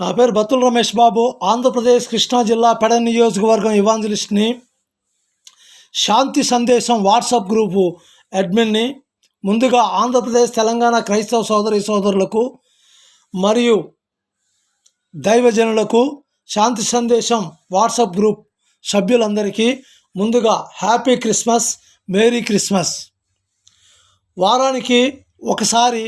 నా పేరు బత్తుల రమేష్ బాబు ఆంధ్రప్రదేశ్ కృష్ణా జిల్లా పెడ నియోజకవర్గం ఇవాంజలిస్ట్ని శాంతి సందేశం వాట్సాప్ గ్రూపు అడ్మిన్ని ముందుగా ఆంధ్రప్రదేశ్ తెలంగాణ క్రైస్తవ సోదరి సోదరులకు మరియు దైవజనులకు శాంతి సందేశం వాట్సాప్ గ్రూప్ సభ్యులందరికీ ముందుగా హ్యాపీ క్రిస్మస్ మేరీ క్రిస్మస్. వారానికి ఒకసారి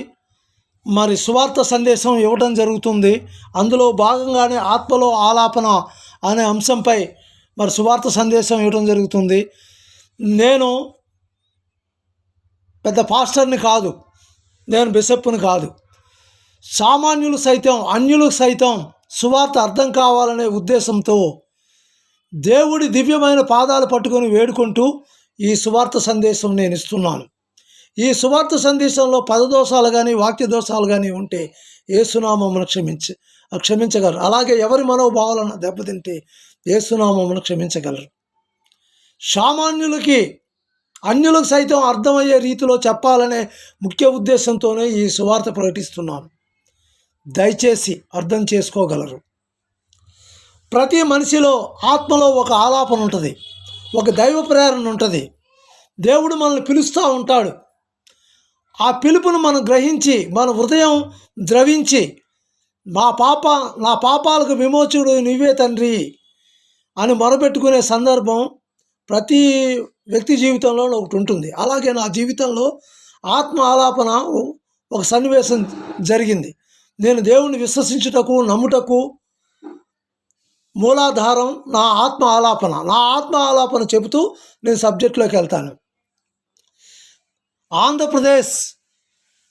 మరి సువార్త సందేశం ఇవ్వడం జరుగుతుంది. అందులో భాగంగానే ఆత్మలో ఆలాపన అనే అంశంపై మరి సువార్త సందేశం ఇవ్వడం జరుగుతుంది. నేను పెద్ద పాస్టర్ని కాదు. నేను బిషప్ని కాదు. సామాన్యులు సైతం అన్యులు సైతం సువార్త అర్థం కావాలనే ఉద్దేశంతో దేవుడి దివ్యమైన పాదాలు పట్టుకొని వేడుకుంటూ ఈ సువార్త సందేశం నేను ఇస్తున్నాను. ఈ సువార్త సందేశంలో పదదోషాలు కానీ వాక్య దోషాలు కానీ ఉంటే ఏసునామమును క్షమించి క్షమించగలరు. అలాగే ఎవరి మనోభావాలను దెబ్బతింటే ఏసునామమును క్షమించగలరు. సామాన్యులకి అన్యులకు సైతం అర్థమయ్యే రీతిలో చెప్పాలనే ముఖ్య ఉద్దేశంతోనే ఈ సువార్త ప్రకటిస్తున్నాను. దయచేసి అర్థం చేసుకోగలరు. ప్రతి మనిషిలో ఆత్మలో ఒక ఆలాపన ఉంటుంది. ఒక దైవ ప్రేరణ ఉంటుంది. దేవుడు మనల్ని పిలుస్తూ ఉంటాడు. ఆ పిలుపును మనం గ్రహించి మన హృదయం ద్రవించి మా పాప నా పాపాలకు విమోచకుడు నువ్వే తండ్రి అని మొరపెట్టుకునే సందర్భం ప్రతి వ్యక్తి జీవితంలో ఒకటి ఉంటుంది. అలాగే నా జీవితంలో ఆత్మ ఆలాపన ఒక సన్నివేశం జరిగింది. నేను దేవుణ్ణి విశ్వసించుటకు నమ్ముటకు మూలాధారం నా ఆత్మ ఆలాపన నా ఆత్మ ఆలాపన చెబుతూ నేను సబ్జెక్టులోకి వెళ్తాను. ఆంధ్రప్రదేశ్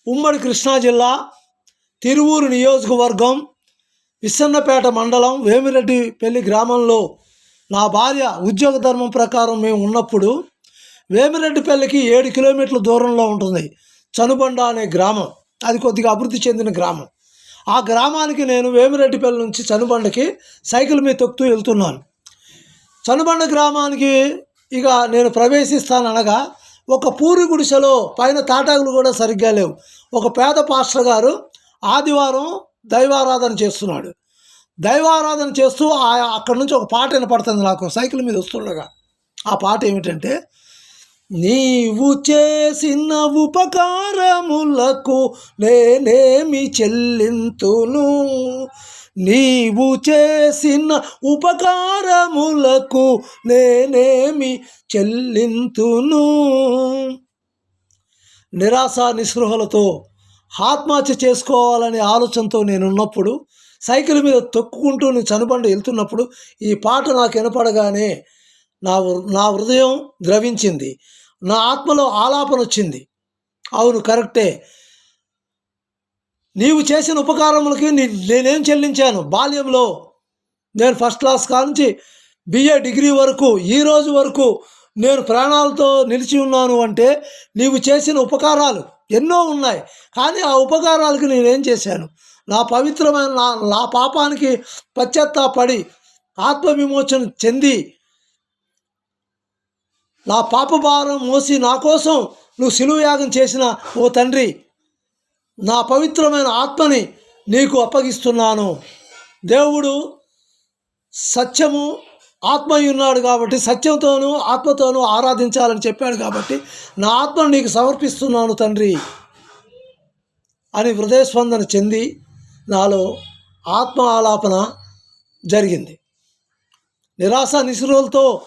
ఉమ్మడి కృష్ణా జిల్లా తిరువూరు నియోజకవర్గం విస్సన్నపేట మండలం వేమిరెడ్డిపల్లి గ్రామంలో నా భార్య ఉద్యోగ ధర్మం ప్రకారం మేము ఉన్నప్పుడు వేమిరెడ్డిపల్లికి ఏడు కిలోమీటర్ల దూరంలో ఉంటుంది చనుబండ అనే గ్రామం. అది కొద్దిగా అభివృద్ధి చెందిన గ్రామం. ఆ గ్రామానికి నేను వేమిరెడ్డిపల్లి నుంచి చనుబండకి సైకిల్ మీద తొక్కుతూ వెళ్తున్నాను. చనుబండ గ్రామానికి ఇక నేను ప్రవేశిస్తాననగా ఒక పూరి గుడిసెలో పైన తాటాకులు కూడా సరిగ్గా లేవు. ఒక పేద పాస్టర్ గారు ఆదివారం దైవారాధన చేస్తున్నాడు. దైవారాధన చేస్తూ ఆ- అక్కడి నుంచి ఒక పాట వినపడుతుంది నాకు సైకిల్ మీద వస్తుండగా. ఆ పాట ఏమిటంటే నీవు చేసిన ఉపకారములకు నేనేమి చెల్లింతును? నీవు చేసిన ఉపకారములకు నేనేమి చెల్లింతును? నిరాశ నిస్పృహలతో ఆత్మహత్య చేసుకోవాలనే ఆలోచనతో నేనున్నప్పుడు సైకిల్ మీద తొక్కుకుంటూ నేను చనుబండి వెళ్తున్నప్పుడు ఈ పాట నాకు వినపడగానే నా నా హృదయం ద్రవించింది. నా ఆత్మలో ఆలాపన వచ్చింది. అవును కరెక్టే. నీవు చేసిన ఉపకారములకి నేనేం చెల్లించాను? బాల్యంలో నేను ఫస్ట్ క్లాస్ కానుంచి బిఏ డిగ్రీ వరకు ఈ రోజు వరకు నేను ప్రాణాలతో నిలిచి ఉన్నాను అంటే నీవు చేసిన ఉపకారాలు ఎన్నో ఉన్నాయి. కానీ ఆ ఉపకారాలకు నేనేం చేశాను? నా పవిత్రమైన నా నా పాపానికి పశ్చాత్తాపడి ఆత్మవిమోచన చెంది నా పాప భారం మోసి నా కోసం నువ్వు సిలువ యాగం చేసిన ఓ తండ్రి నా పవిత్రమైన ఆత్మని నీకు అప్పగిస్తున్నాను. దేవుడు సత్యము ఆత్మ ఉన్నాడు కాబట్టి సత్యంతోనూ ఆత్మతోనూ ఆరాధించాలని చెప్పాడు కాబట్టి నా ఆత్మను నీకు సమర్పిస్తున్నాను తండ్రి అని హృదయస్పందన చెంది నాలో ఆత్మ ఆలాపన జరిగింది. నిరాశ నిస్రులతో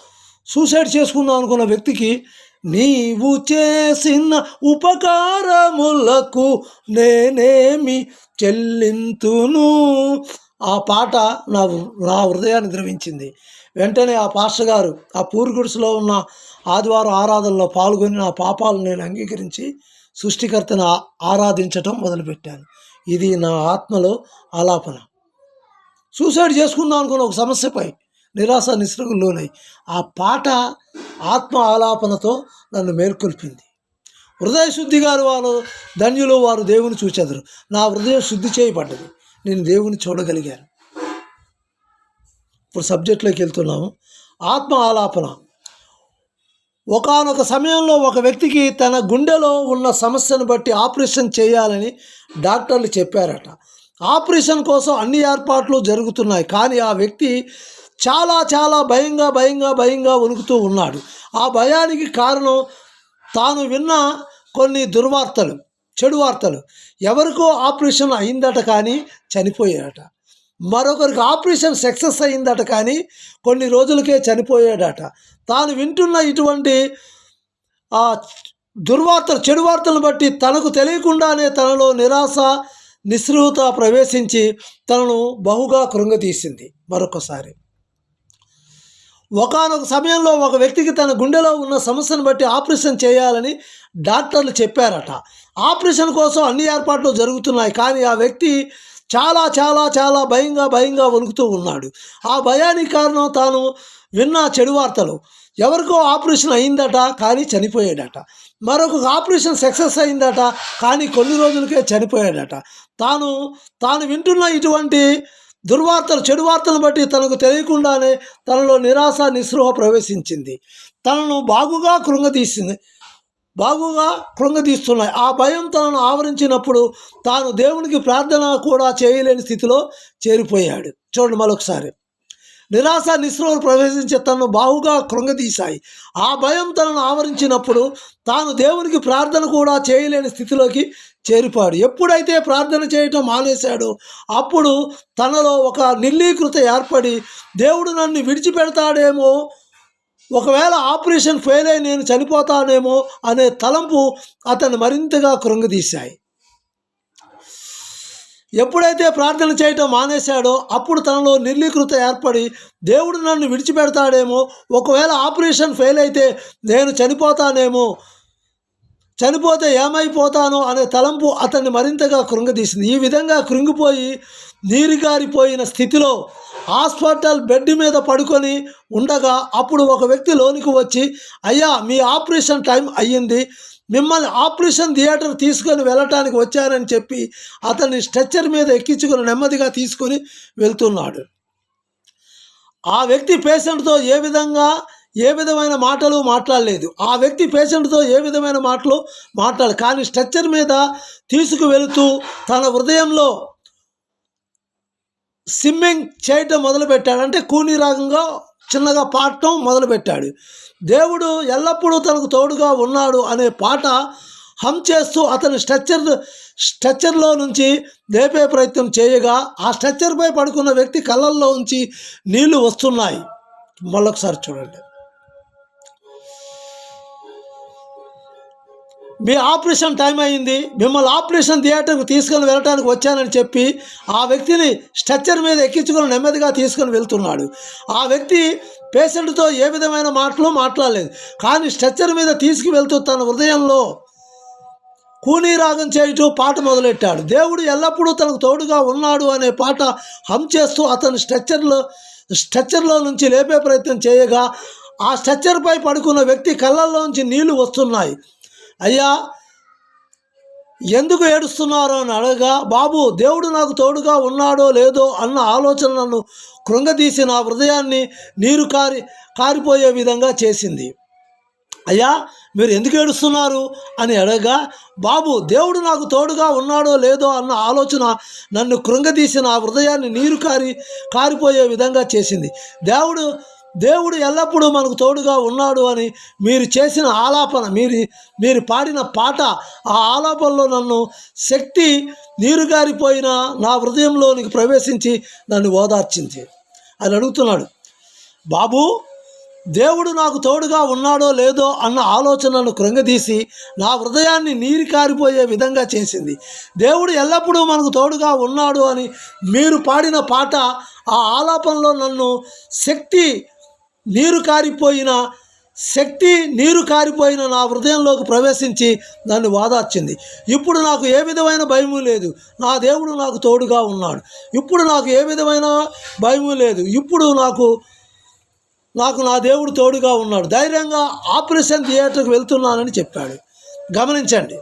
సూసైడ్ చేసుకుందాం అనుకున్న వ్యక్తికి నీవు చేసిన ఉపకారములకు నేనేమి చెల్లింతును? ఆ పాట నా నా హృదయాన్ని ద్రవించింది. వెంటనే ఆ పాస్టర్ గారు ఆ పూర్గుడిసులో ఉన్న ఆదివారం ఆరాధనలో పాల్గొని నా పాపాలను నేను అంగీకరించి సృష్టికర్తను ఆరాధించటం మొదలుపెట్టాను. ఇది నా ఆత్మలో ఆలాపన. సూసైడ్ చేసుకుందాం అనుకున్న ఒక సమస్యపై నిరాశ నిస్సృగులు లోనై. ఆ పాట ఆత్మ ఆలాపనతో నన్ను మేల్కొల్పింది. హృదయ శుద్ధి గారు వారు ధన్యులు వారు దేవుని చూచెదరు. నా హృదయం శుద్ధి చేయబడ్డది. నేను దేవుని చూడగలిగాను. ఇప్పుడు సబ్జెక్ట్లోకి వెళ్తున్నాము. ఆత్మ ఆలాపన. ఒకానొక సమయంలో ఒక వ్యక్తికి తన గుండెలో ఉన్న సమస్యను బట్టి ఆపరేషన్ చేయాలని డాక్టర్లు చెప్పారట. ఆపరేషన్ కోసం అన్ని ఏర్పాట్లు జరుగుతున్నాయి. కానీ ఆ వ్యక్తి చాలా చాలా భయంగా భయంగా భయంగా వణుకుతూ ఉన్నాడు. ఆ భయానికి కారణం తాను విన్న కొన్ని దుర్వార్తలు చెడు వార్తలు. ఎవరికో ఆపరేషన్ అయిందట కానీ చనిపోయాడట. మరొకరికి ఆపరేషన్ సక్సెస్ అయిందట కానీ కొన్ని రోజులకే చనిపోయాడట. తాను వింటున్న ఇటువంటి ఆ దుర్వార్తలు చెడు వార్తలను బట్టి తనకు తెలియకుండానే తనలో నిరాశ నిస్సృహత ప్రవేశించి తనను బహుగా కృంగతీసింది. మరొకసారి. ఒకనొక సమయంలో ఒక వ్యక్తికి తన గుండెలో ఉన్న సమస్యను బట్టి ఆపరేషన్ చేయాలని డాక్టర్లు చెప్పారట. ఆపరేషన్ కోసం అన్ని ఏర్పాట్లు జరుగుతున్నాయి కానీ ఆ వ్యక్తి చాలా చాలా చాలా భయంగా భయంగా వణుకుతూ ఉన్నాడు. ఆ భయానికి కారణం తాను విన్న చెడు వార్తలు. ఎవరికో ఆపరేషన్ అయిందట కానీ చనిపోయాడట. మరొక ఆపరేషన్ సక్సెస్ అయిందట కానీ కొన్ని రోజులకే చనిపోయాడట. తాను తాను వింటున్న ఇటువంటి దుర్వార్తలు చెడు వార్తలను బట్టి తనకు తెలియకుండానే తనలో నిరాశ నిస్పృహ ప్రవేశించింది. తనను బాగుగా కృంగతీసింది బాగుగా కృంగతీస్తున్నాయి ఆ భయం తనను ఆవరించినప్పుడు తాను దేవునికి ప్రార్థన కూడా చేయలేని స్థితిలో చేరిపోయాడు. చూడండి మరొకసారి. నిరాశ నిస్రోలు ప్రవేశించే తనను బావుగా కృంగదీశాయి. ఆ భయం తనను ఆవరించినప్పుడు తాను దేవునికి ప్రార్థన కూడా చేయలేని స్థితిలోకి చేరిపాడు ఎప్పుడైతే ప్రార్థన చేయటం మానేశాడో అప్పుడు తనలో ఒక నిర్లీకృత ఏర్పడి దేవుడు నన్ను విడిచిపెడతాడేమో ఒకవేళ ఆపరేషన్ ఫెయిల్ అయి నేను చనిపోతానేమో అనే తలంపు అతను మరింతగా కృంగదీశాయి. ఎప్పుడైతే ప్రార్థన చేయటం మానేశాడో అప్పుడు తనలో నిర్లీకృత ఏర్పడి దేవుడు నన్ను విడిచిపెడతాడేమో ఒకవేళ ఆపరేషన్ ఫెయిల్ అయితే నేను చనిపోతానేమో చనిపోతే ఏమైపోతానో అనే తలంపు అతన్ని మరింతగా కృంగదీసింది. ఈ విధంగా కృంగిపోయి నీరుగారిపోయిన స్థితిలో హాస్పిటల్ బెడ్ మీద పడుకొని ఉండగా అప్పుడు ఒక వ్యక్తి లోనికి వచ్చి అయ్యా మీ ఆపరేషన్ టైం అయ్యింది. మిమ్మల్ని ఆపరేషన్ థియేటర్ తీసుకొని వెళ్ళటానికి వచ్చారని చెప్పి అతన్ని స్ట్రెచ్చర్ మీద ఎక్కించుకొని నెమ్మదిగా తీసుకొని వెళ్తున్నాడు. ఆ వ్యక్తి పేషెంట్తో ఏ విధంగా ఏ విధమైన మాటలు మాట్లాడలేదు. ఆ వ్యక్తి పేషెంట్తో ఏ విధమైన మాటలు మాట్లాడలేదు. కానీ స్ట్రెచ్చర్ మీద తీసుకువెళుతూ తన హృదయంలో స్విమ్మింగ్ చేయటం మొదలుపెట్టాడు. అంటే కూని రాగంగా చిన్నగా పాడటం మొదలుపెట్టాడు. దేవుడు ఎల్లప్పుడూ తనకు తోడుగా ఉన్నాడు అనే పాట హమ్ చేస్తూ అతని స్ట్రక్చర్ స్ట్రక్చర్లో నుంచి లేపే ప్రయత్నం చేయగా ఆ స్ట్రక్చర్పై పడుకున్న వ్యక్తి కళ్ళల్లో ఉంచి నీళ్ళు వస్తున్నాయి. మళ్ళొకసారి చూడండి. మీ ఆపరేషన్ టైం అయింది మిమ్మల్ని ఆపరేషన్ థియేటర్కి తీసుకొని వెళ్ళడానికి వచ్చానని చెప్పి ఆ వ్యక్తిని స్ట్రక్చర్ మీద ఎక్కించుకొని నెమ్మదిగా తీసుకొని వెళ్తున్నాడు. ఆ వ్యక్తి పేషెంట్తో ఏ విధమైన మాటలు మాట్లాడలేదు. కానీ స్ట్రక్చర్ మీద తీసుకువెళ్తూ తన హృదయంలో కూనీ రాగం పాట మొదలెట్టాడు. దేవుడు ఎల్లప్పుడూ తనకు తోడుగా ఉన్నాడు అనే పాట హమ్ చేస్తూ అతని స్ట్రక్చర్లో స్ట్రక్చర్లో నుంచి లేపే ప్రయత్నం చేయగా ఆ స్ట్రక్చర్పై పడుకున్న వ్యక్తి కళ్ళల్లోంచి నీళ్ళు వస్తున్నాయి. అయ్యా ఎందుకు ఏడుస్తున్నారో అని అడగా బాబు దేవుడు నాకు తోడుగా ఉన్నాడో లేదో అన్న ఆలోచన నన్ను కృంగదీసి నా హృదయాన్ని నీరు కారి కారిపోయే విధంగా చేసింది. అయ్యా మీరు ఎందుకు ఏడుస్తున్నారు? అని అడగా బాబు దేవుడు నాకు తోడుగా ఉన్నాడో లేదో అన్న ఆలోచన నన్ను కృంగదీసి నా హృదయాన్ని నీరు కారి కారిపోయే విధంగా చేసింది. దేవుడు దేవుడు ఎల్లప్పుడూ మనకు తోడుగా ఉన్నాడు అని మీరు చేసిన ఆలాపన మీరు మీరు పాడిన పాట ఆ ఆలాపనలో నన్ను శక్తి నీరు గారిపోయిన నా హృదయంలోనికి ప్రవేశించి నన్ను ఓదార్చింది. అని అడుగుతున్నాడు. బాబు దేవుడు నాకు తోడుగా ఉన్నాడో లేదో అన్న ఆలోచనను కృంగదీసి నా హృదయాన్ని నీరు కారిపోయే విధంగా చేసింది. దేవుడు ఎల్లప్పుడూ మనకు తోడుగా ఉన్నాడు అని మీరు పాడిన పాట ఆ ఆలాపనలో నన్ను శక్తి నీరు కారిపోయిన శక్తి నీరు కారిపోయిన నా హృదయంలోకి ప్రవేశించి నన్ను వాదార్చింది. ఇప్పుడు నాకు ఏ విధమైన భయము లేదు. నా దేవుడు నాకు తోడుగా ఉన్నాడు. ఇప్పుడు నాకు ఏ విధమైన భయము లేదు. ఇప్పుడు నాకు నాకు నా దేవుడు తోడుగా ఉన్నాడు. ధైర్యంగా ఆపరేషన్ థియేటర్కి వెళ్తున్నానని చెప్పాడు. గమనించండి.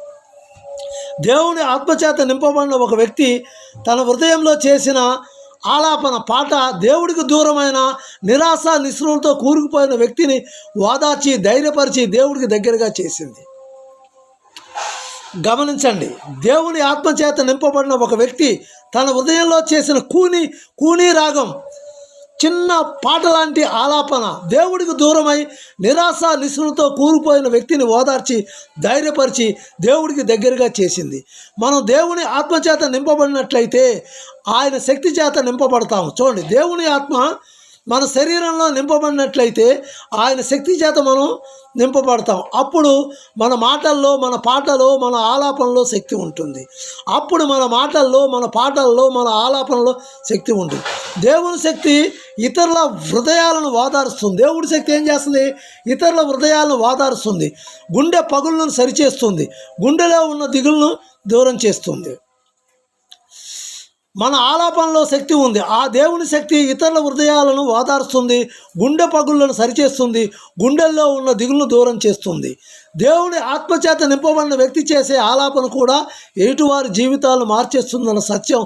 దేవుని ఆత్మచేత నింపబడిన ఒక వ్యక్తి తన హృదయంలో చేసిన ఆలాపన పాట దేవుడికి దూరమైన నిరాశ నిస్పృహలతో కూరుకుపోయిన వ్యక్తిని ఓదార్చి ధైర్యపరిచి దేవుడికి దగ్గరగా చేసింది. గమనించండి దేవుని ఆత్మచేత నింపబడిన ఒక వ్యక్తి తన హృదయంలో చేసిన కూని కూని రాగం చిన్న పాట లాంటి ఆలాపన. దేవుడికి దూరమై నిరాశ నిస్సులతో కూలిపోయిన వ్యక్తిని ఓదార్చి ధైర్యపరిచి దేవుడికి దగ్గరగా చేసింది. మనం దేవుని ఆత్మచేత నింపబడినట్లయితే ఆయన శక్తి చేత నింపబడతాము. చూడండి దేవుని ఆత్మ మన శరీరంలో నింపబడినట్లయితే ఆయన శక్తి చేత మనం నింపబడతాం. అప్పుడు మన మాటల్లో మన పాటలో మన ఆలాపనలో శక్తి ఉంటుంది. అప్పుడు మన మాటల్లో మన పాటల్లో మన ఆలాపనలో శక్తి ఉంటుంది. దేవుని శక్తి ఇతరుల హృదయాలను వాదారుస్తుంది. దేవుడి శక్తి ఏం చేస్తుంది? ఇతరుల హృదయాలను వాదారుస్తుంది. గుండె పగులను సరిచేస్తుంది. గుండెలో ఉన్న దిగులను దూరం చేస్తుంది. మన ఆలాపనలో శక్తి ఉంది. ఆ దేవుని శక్తి ఇతరుల హృదయాలను ఓదారుస్తుంది గుండె పగుళ్ళను సరిచేస్తుంది గుండెల్లో ఉన్న దిగులను దూరం చేస్తుంది. దేవుని ఆత్మచేత నింపబడిన వ్యక్తి చేసే ఆలాపన కూడా ఎటువారి జీవితాలను మార్చేస్తుందన్న సత్యం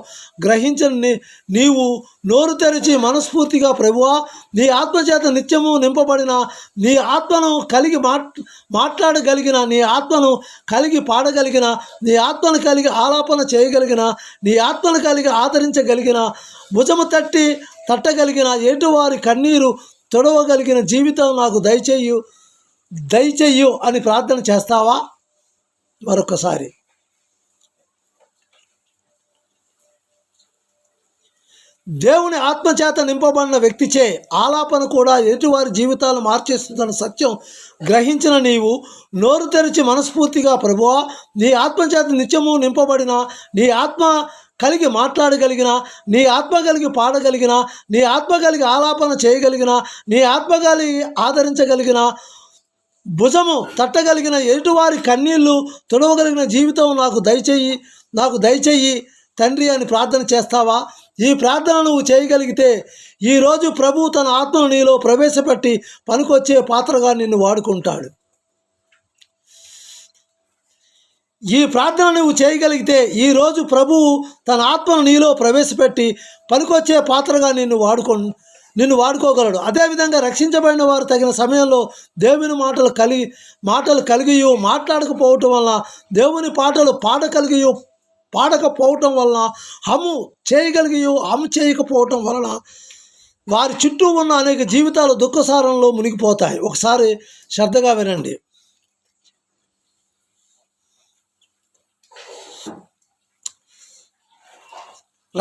గ్రహించని నీవు నోరు తెరిచి మనస్ఫూర్తిగా ప్రభువా నీ ఆత్మచేత నిత్యము నింపబడిన నీ ఆత్మను కలిగి మాట్ మాట్లాడగలిగిన నీ ఆత్మను కలిగి పాడగలిగిన నీ ఆత్మను కలిగి ఆలాపన చేయగలిగిన నీ ఆత్మను కలిగి ఆదరించగలిగిన భుజము తట్టి తట్టగలిగిన ఎటువారి కన్నీరు తొడవగలిగిన జీవితం నాకు దయచేయు. దయచెయ్యు అని ప్రార్థన చేస్తావా? మరొకసారి. దేవుని ఆత్మచేత నింపబడిన వ్యక్తిచే ఆలాపన కూడా ఎదుటివారి జీవితాలు మార్చేస్తుందన్న సత్యం గ్రహించిన నీవు నోరు తెరిచి మనస్ఫూర్తిగా ప్రభువా నీ ఆత్మచేత నిత్యము నింపబడిన నీ ఆత్మ కలిగి మాట్లాడగలిగిన నీ ఆత్మ కలిగి పాడగలిగిన నీ ఆత్మ కలిగి ఆలాపన చేయగలిగిన నీ ఆత్మ కలిగి ఆదరించగలిగిన భుజము తట్టగలిగిన ఎదుటివారి కన్నీళ్ళు తొడవగలిగిన జీవితం నాకు దయచేయి నాకు దయచేయి తండ్రి అని ప్రార్థన చేస్తావా? ఈ ప్రార్థన నువ్వు చేయగలిగితే ఈరోజు ప్రభు తన ఆత్మను నీలో ప్రవేశపెట్టి పనికొచ్చే పాత్రగా నిన్ను వాడుకుంటాడు. ఈ ప్రార్థన నువ్వు చేయగలిగితే ఈరోజు ప్రభువు తన ఆత్మను నీలో ప్రవేశపెట్టి పనికొచ్చే పాత్రగా నిన్ను వాడుకో నిన్ను వాడుకోగలడు. అదేవిధంగా రక్షించబడిన వారు తగిన సమయంలో దేవుని మాటలు కలిగి మాటలు కలిగి మాట్లాడకపోవటం వలన దేవుని పాటలు పాడగలిగియు పాడకపోవటం వలన హము చేయగలిగి హము చేయకపోవటం వలన వారి చుట్టూ ఉన్న అనేక జీవితాలు దుఃఖసారంలో మునిగిపోతాయి. ఒకసారి శ్రద్ధగా వినండి.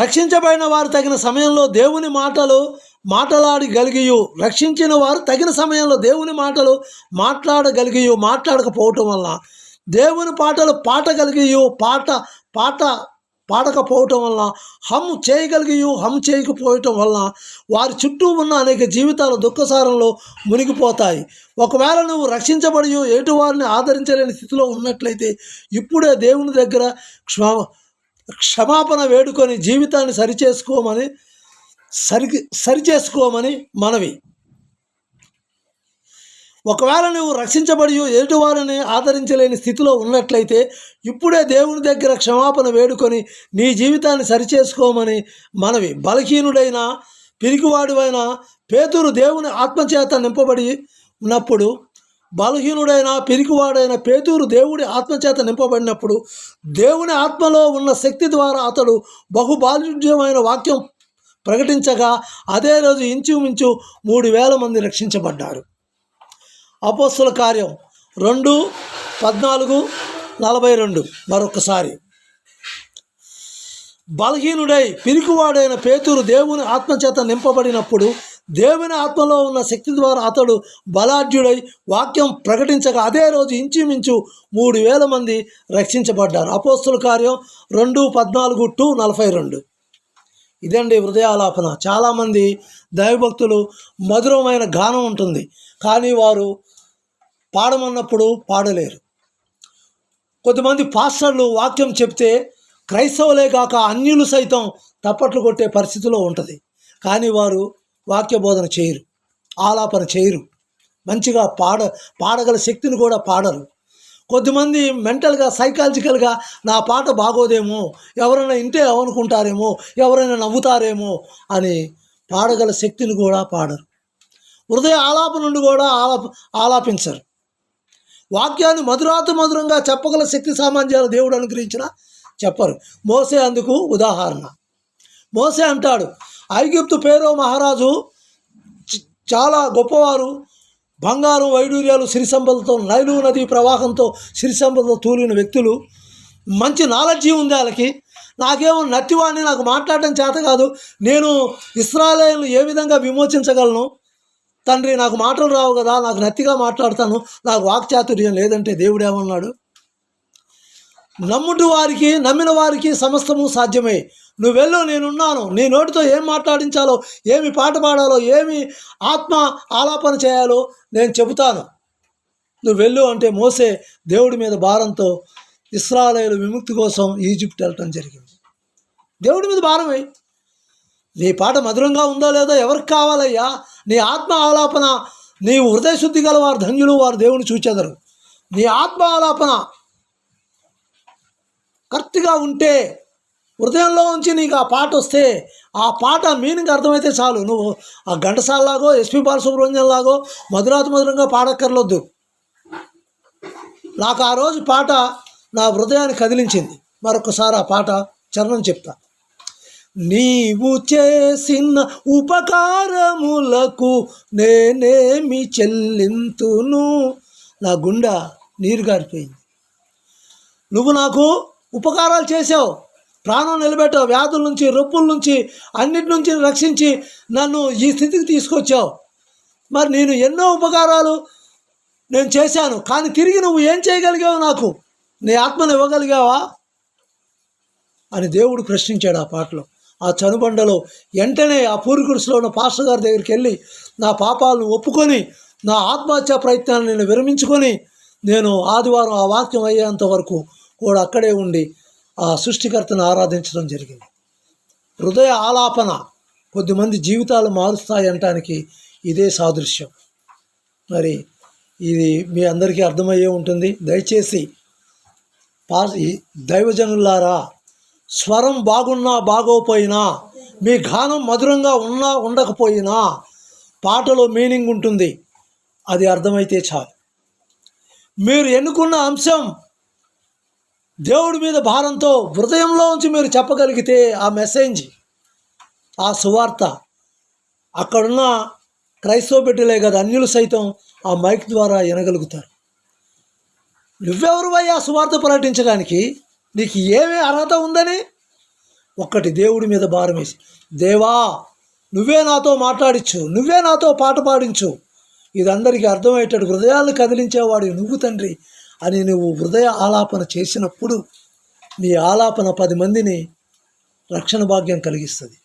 రక్షించబడిన వారు తగిన సమయంలో దేవుని మాటలు మాటలాడగలిగియు. రక్షించిన వారు తగిన సమయంలో దేవుని మాటలు మాట్లాడగలిగియు మాట్లాడకపోవటం వలన దేవుని పాటలు పాటగలిగియు పాట పాట పాడకపోవటం వలన హమ్ చేయగలిగియు హమ్ చేయకపోవటం వలన వారి చుట్టూ ఉన్న అనేక జీవితాలు దుఃఖసారంలో మునిగిపోతాయి. ఒకవేళ నువ్వు రక్షించబడి ఎటువారిని ఆదరించలేని స్థితిలో ఉన్నట్లయితే ఇప్పుడే దేవుని దగ్గర క్షమా క్షమాపణ వేడుకొని జీవితాన్ని సరిచేసుకోమని సరి సరిచేసుకోమని మనవి. ఒకవేళ నువ్వు రక్షించబడి ఎదుటివారిని ఆదరించలేని స్థితిలో ఉన్నట్లయితే ఇప్పుడే దేవుని దగ్గర క్షమాపణ వేడుకొని నీ జీవితాన్ని సరిచేసుకోమని మనవి. బలహీనుడైన పిరికివాడువైన పేతురు దేవుని ఆత్మచేత నింపబడి ఉన్నప్పుడు బలహీనుడైన పిరికివాడైన పేతూరు దేవుడి ఆత్మచేత నింపబడినప్పుడు దేవుని ఆత్మలో ఉన్న శక్తి ద్వారా అతడు బహుబాలుడ్యమైన వాక్యం ప్రకటించగా అదే రోజు ఇంచుమించు మూడు వేల మంది రక్షించబడ్డారు. అపోస్తుల కార్యం రెండు పద్నాలుగు నలభై రెండు మరొకసారి. బలహీనుడై పిరికివాడైన పేతురు దేవుని ఆత్మచేత నింపబడినప్పుడు దేవుని ఆత్మలో ఉన్న శక్తి ద్వారా అతడు బలాఢ్యుడై వాక్యం ప్రకటించగా అదే రోజు ఇంచుమించు మూడు వేల మంది రక్షించబడ్డారు. అపోస్తుల కార్యం రెండు పద్నాలుగు టు నలభై రెండు. ఇదండి హృదయాలాపన. చాలామంది దైవభక్తులు మధురమైన గానం ఉంటుంది కానీ వారు పాడమన్నప్పుడు పాడలేరు. కొంతమంది పాస్టర్లు వాక్యం చెప్తే క్రైస్తవులే కాక అన్యులు సైతం తప్పట్లు కొట్టే పరిస్థితిలో ఉంటుంది కానీ వారు వాక్య బోధన చేయరు ఆలాపన చేయరు. మంచిగా పాడ పాడగల శక్తిని కూడా పాడరు. కొద్దిమంది మెంటల్గా సైకాలజికల్గా నా పాట బాగోదేమో ఎవరైనా ఇంటే అనుకుంటారేమో ఎవరైనా నవ్వుతారేమో అని పాడగల శక్తిని కూడా పాడరు. హృదయ ఆలాప నుండి కూడా ఆలాప ఆలాపించరు. వాక్యాన్ని మధురాత మధురంగా చెప్పగల శక్తి సామాన్యాలు దేవుడు అనుగ్రహించిన చెప్పరు. మోసే అందుకు ఉదాహరణ. మోసే అంటాడు ఐగిప్తు పేరో మహారాజు చాలా గొప్పవారు బంగారం వైడూర్యాలు సిరిసంబలతో నైలు నది ప్రవాహంతో సిరిసంబలతో తూలిన వ్యక్తులు మంచి నాలెడ్జీ ఉంది వాళ్ళకి. నాకేమో నత్తివాడిని నాకు మాట్లాడడం చేత కాదు నేను ఇస్రాయలు ఏ విధంగా విమోచించగలను? తండ్రి నాకు మాటలు రావు కదా నాకు నత్తిగా మాట్లాడతాను నాకు వాక్చాతుర్యం లేదంటే దేవుడు ఏమన్నాడు? నమ్ముటి వారికి నమ్మిన వారికి సమస్తము సాధ్యమే. నువ్వు వెళ్ళు నేనున్నాను. నీ నోటితో ఏం మాట్లాడించాలో ఏమి పాట పాడాలో ఏమి ఆత్మ ఆలాపన చేయాలో నేను చెబుతాను. నువ్వు వెళ్ళు అంటే మోసే దేవుడి మీద భారంతో ఇస్రాయేలు విముక్తి కోసం ఈజిప్ట్ వెళ్ళటం జరిగింది. దేవుడి మీద భారమై. నీ పాట మధురంగా ఉందో లేదో ఎవరికి కావాలయ్యా? నీ ఆత్మ ఆలాపన నీ హృదయ శుద్ధి గల వారు ధన్యులు వారు దేవుని చూచెదరు. నీ ఆత్మ ఆలాపన కరెక్ట్గా ఉంటే హృదయంలో ఉంచి నీకు ఆ పాట వస్తే ఆ పాట మీనింగ్ అర్థమైతే చాలు. నువ్వు ఆ ఘంటసాలలాగో ఎస్పి బాలసుబ్రహ్మణ్యం లాగో మధురాతి మధురంగా పాడక్కర్లొద్దు. నాకు ఆ రోజు పాట నా హృదయాన్ని కదిలించింది. మరొకసారి ఆ పాట చరణం చెప్తా. నీవు చేసిన ఉపకారములకు నేనేమి చెల్లింతును? నా గుండె నీరు గారిపోయింది నువ్వు నాకు ఉపకారాలు చేసావు. ప్రాణం నిలబెట్టావు వ్యాధుల నుంచి రొప్పుల నుంచి అన్నిటి నుంచి రక్షించి నన్ను ఈ స్థితికి తీసుకొచ్చావు. మరి నేను ఎన్నో ఉపకారాలు నేను చేశాను కానీ తిరిగి నువ్వు ఏం చేయగలిగావు నాకు? నీ ఆత్మను ఇవ్వగలిగావా? అని దేవుడు ప్రశ్నించాడు ఆ పాటలో. ఆ చనుబండలో వెంటనే ఆ పూర్వీకుడిలో ఉన్న పాస్టర్ గారి దగ్గరికి వెళ్ళి నా పాపాలను ఒప్పుకొని నా ఆత్మహత్య ప్రయత్నాన్ని నేను విరమించుకొని నేను ఆదివారం ఆ వాక్యం అయ్యేంత వరకు కూడా అక్కడే ఉండి ఆ సృష్టికర్తను ఆరాధించడం జరిగింది. హృదయ ఆలాపన కొద్దిమంది జీవితాలు మారుస్తాయి అనటానికి ఇదే సాదృశ్యం. మరి ఇది మీ అందరికీ అర్థమయ్యే ఉంటుంది. దయచేసి పా ఈ దైవజనులారా స్వరం బాగున్నా బాగోపోయినా మీ గానం మధురంగా ఉన్నా ఉండకపోయినా పాటలో మీనింగ్ ఉంటుంది. అది అర్థమైతే చాలు. మీరు ఎన్నుకున్న అంశం దేవుడి మీద భారంతో హృదయంలో ఉంచి మీరు చెప్పగలిగితే ఆ మెసేజ్ ఆ సువార్త అక్కడున్న క్రైస్తవ బిడ్డలే కదా అన్యులు సైతం ఆ మైక్ ద్వారా వినగలుగుతారు. ఆ సువార్త ప్రకటించడానికి? నీకు ఏమీ అర్హత ఉందని? ఒక్కటి దేవుడి మీద భారం వేసి దేవా నువ్వే నాతో మాట్లాడించు నువ్వే నాతో పాట పాడించు. ఇది అందరికీ అర్థమయ్యేటట్టు హృదయాలను కదిలించేవాడు నువ్వు తండ్రి. అని నువ్వు హృదయ ఆలాపన చేసినప్పుడు నీ ఆలాపన పది మందిని రక్షణ భాగ్యం కలిగిస్తుంది.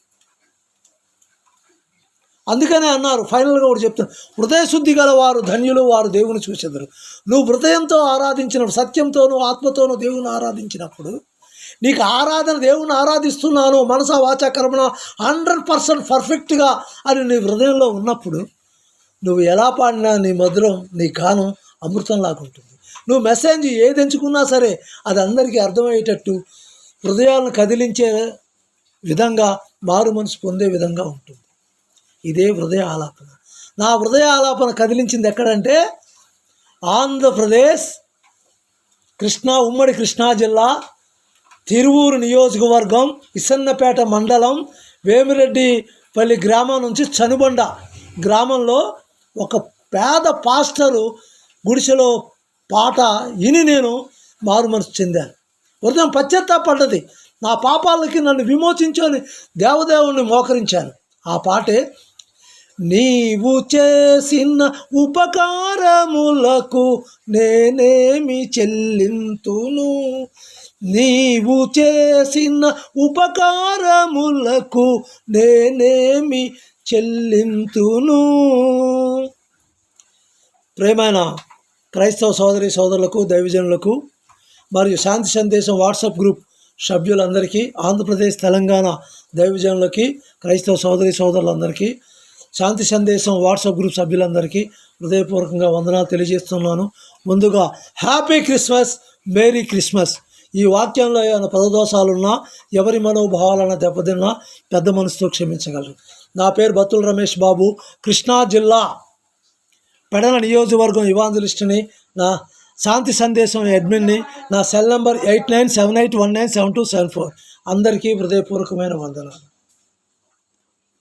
అందుకనే అన్నారు ఫైనల్గా కూడా చెప్తాను హృదయ శుద్ధి గల వారు ధన్యులు వారు దేవుని చూచెదరు నువ్వు హృదయంతో ఆరాధించినప్పుడు సత్యంతోనూ ఆత్మతోనూ దేవుని ఆరాధించినప్పుడు నీకు ఆరాధన దేవుని ఆరాధిస్తున్నాను మనస వాచ కర్మణ హండ్రెడ్ పర్సెంట్ పర్ఫెక్ట్గా అని నీ హృదయంలో ఉన్నప్పుడు నువ్వు ఎలా పాడినా నీ మధురం నీ గానం అమృతంలాగా ఉంటుంది నువ్వు మెసేజ్ ఏది ఎంచుకున్నా సరే అది అందరికీ అర్థమయ్యేటట్టు హృదయాలను కదిలించే విధంగా మారు మనసు పొందే విధంగా ఉంటుంది. ఇదే హృదయ ఆలాపన. నా హృదయ ఆలాపన కదిలించింది ఎక్కడంటే ఆంధ్రప్రదేశ్ కృష్ణా ఉమ్మడి కృష్ణా జిల్లా తిరువూరు నియోజకవర్గం ఇసన్నపేట మండలం వేమిరెడ్డిపల్లి గ్రామం నుంచి చనుబండ గ్రామంలో ఒక పేద పాస్టరు గుడిసెలో పాట విని నేను మారు మనసు చెందాను. హృదయం పశ్చాత్తాపడ్డది. నా పాపాలకి నన్ను విమోచించని దేవదేవుని మోకరించాను. ఆ పాటే నీవు చేసిన ఉపకారములకు నేనేమి చెల్లింతును? నీవు చేసిన ఉపకారములకు నేనేమి చెల్లింతును? ప్రేమైన క్రైస్తవ సోదరి సోదరులకు దైవజనులకు మరియు శాంతి సందేశం వాట్సాప్ గ్రూప్ సభ్యులందరికీ ఆంధ్రప్రదేశ్ తెలంగాణ దైవజనులకి క్రైస్తవ సోదరి సోదరులందరికీ శాంతి సందేశం వాట్సాప్ గ్రూప్ సభ్యులందరికీ హృదయపూర్వకంగా వందనాలు తెలియజేస్తున్నాను. ముందుగా హ్యాపీ క్రిస్మస్ మేరీ క్రిస్మస్. ఈ వాక్యంలో ఏమైనా పదదోషాలున్నా ఎవరి మనోభావాలన్నా దెబ్బతిన్నా పెద్ద మనసుతో క్షమించగలరు. నా పేరు బత్తుల రమేష్ బాబు కృష్ణా జిల్లా. పెడల నియోజకవర్గం ఇవాంజలిస్ట్ని నా శాంతి సందేశం అడ్మిన్ని నా cell number eight nine seven eight one nine seven two seven four. అందరికీ హృదయపూర్వకమైన వందనాలు.